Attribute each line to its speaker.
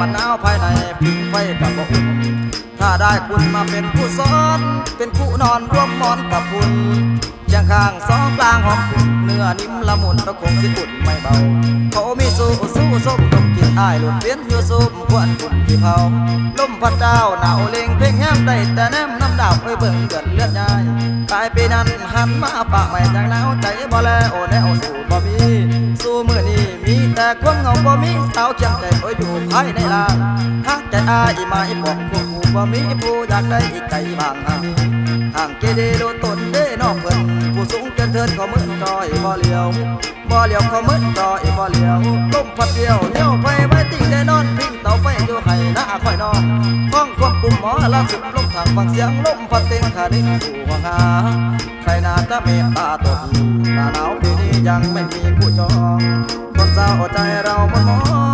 Speaker 1: มันหนาวภายในผิงไฟกับบ่อุ่นถ้าได้คุณมาเป็นผู้สอน เป็นคู่นอนร่วมมอนกับคุณเชียงข้างสองกลางหอมคุณเนื้อนิ่มละมุนระคงสิอุ่นไม่เบา เขามีสู้สู้ส้มดมกินอายหลุดเวียนเพื่อส้มควนคุณที่เผาลมพัดเจ้าหนาวเล็งเพ่งแง้มได้แต่แนม ดาวเอ้ยเบิ่งเดือดเลือดยายปลายปีนั้นหันมาปากใหม่จังหนาวใจบ่แลโอแนวสู่บ่มี สู้มือนี้มีแต่ความเหงาบ่มีสาวเชียงใจโอ้ยอยู่ภายในลางทางใจอายมาอีบอกพวกกูบ่มีผู้อยากได้อีกใจบางหามี ทางเกเดโดตนเด้นอกเพิ่นผู้สูงเกินเทินขามือนจอยบ่เลียวบ่เลียวขามือนจอยบ่เลียวลมพัดเดียวเลี้ยวไป คอยนอนห้องควบคุมหมอล่าสุดลมทางฟังเสียงลมพัดเต็งขาดิ้งสู่ห้องหาใครน่าจะเมตตาตกหน้าหนาวปีนี้ยังไม่มีผู้จองคนเศร้าใจเรามามอง